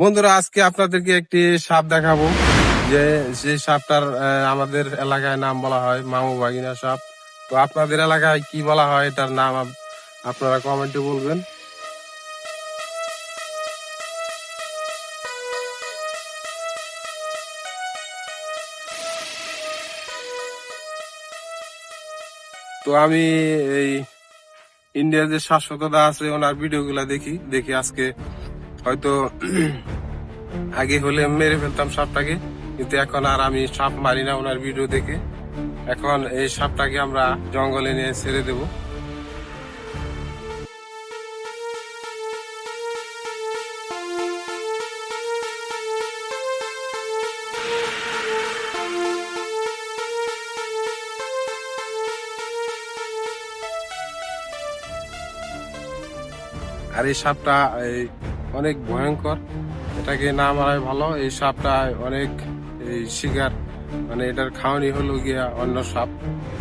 বন্ধুরা, আজকে আপনাদেরকে একটি সাপ দেখাবো। যে যে সাপটার আমাদের এলাকায় নাম বলা হয় মামু বাগিনা সাপ। তো আপনাদের এলাকায় কি বলা হয়, এটার নাম আপনারা কমেন্টে বলবেন। তো আমি এই ইন্ডিয়ার যে শাশ্বততা আছে, ওনার ভিডিওগুলা দেখি দেখি আজকে হয়তো আগে হলে মেরে ফেলতাম সাপটাকে, কিন্তু এখন আর আমি সাপ মারি না ওনার ভিডিও দেখে। এখন এই সাপটাকে আমরা জঙ্গলে নিয়ে ছেড়ে দেব। আর এই সাপটা এই অনেক ভয়ঙ্কর। এটাকে না মারাই ভালো। এই সাপটা অনেক, এই শিকার। মানে এটার খাওয়ানি হলো গিয়া অন্য সাপ।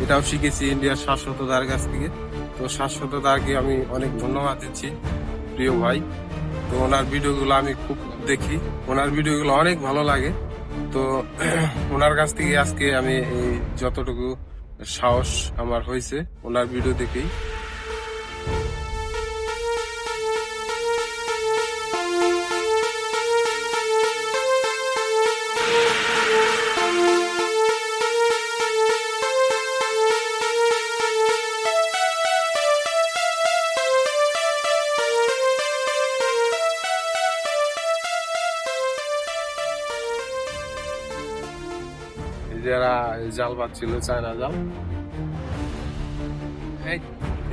এটাও শিখেছি ইন্ডিয়ার শাশ্বতদার কাছ থেকে। তো শাশ্বতদাকে আমি অনেক ধন্যবাদ দিচ্ছি, প্রিয় ভাই। তো ওনার ভিডিওগুলো আমি খুব দেখি। ওনার ভিডিওগুলো অনেক ভালো লাগে। তো ওনার কাছ থেকে আজকে আমি এই যতটুকু সাহস আমার হয়েছে, ওনার ভিডিও দেখেই। যারা জাল পাচ্ছিল, চায়না জাল।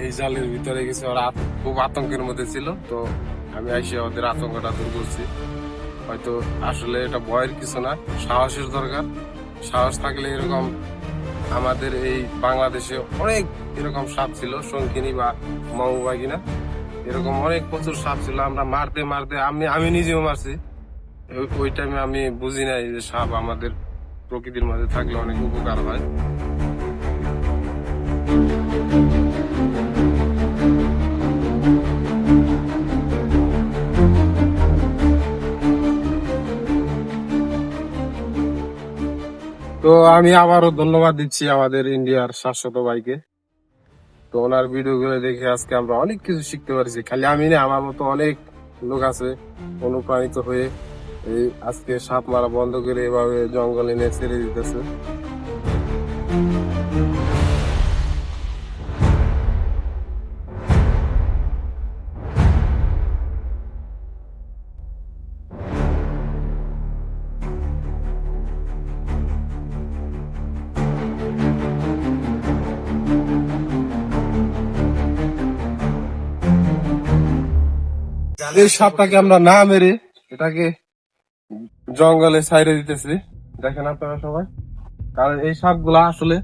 এই জালের ভিতরে গেছে, ওরা খুব আতঙ্কের মধ্যে ছিল। তো আমি এসে ওদের আতঙ্কটা দূর করছি। হয়তো আসলে এটা ভয়ের কিছু না, সাহসের দরকার। সাহস থাকলে এরকম আমাদের এই বাংলাদেশে অনেক এরকম সাপ ছিল, শঙ্কিনী বা মৌবাগিনা এরকম অনেক প্রচুর সাপ ছিল, আমরা মারতে মারতে, আমি আমি নিজেও মারছি। ওই টাইমে আমি বুঝি নাই যে সাপ আমাদের প্রকৃতির মাঝে থাকলে অনেক উপকার হয়। তো আমি আবারও ধন্যবাদ দিচ্ছি আমাদের ইন্ডিয়ার শাশ্বত ভাইকে। তো ওনার ভিডিও গুলো দেখে আজকে আমরা অনেক কিছু শিখতে পারছি। খালি আমি না, আমার মতো অনেক লোক আছে অনুপ্রাণিত হয়ে এই আজকে সাপ মারা বন্ধ করে এভাবে জঙ্গলে নিয়ে ছেড়ে দিতেছে। এই সাপটাকে আমরা না মেরে এটাকে জঙ্গলে ছাইড়ে দিতেছি। দেখেন আপনারা সবাই। কারণ এই সাপগুলা আসলে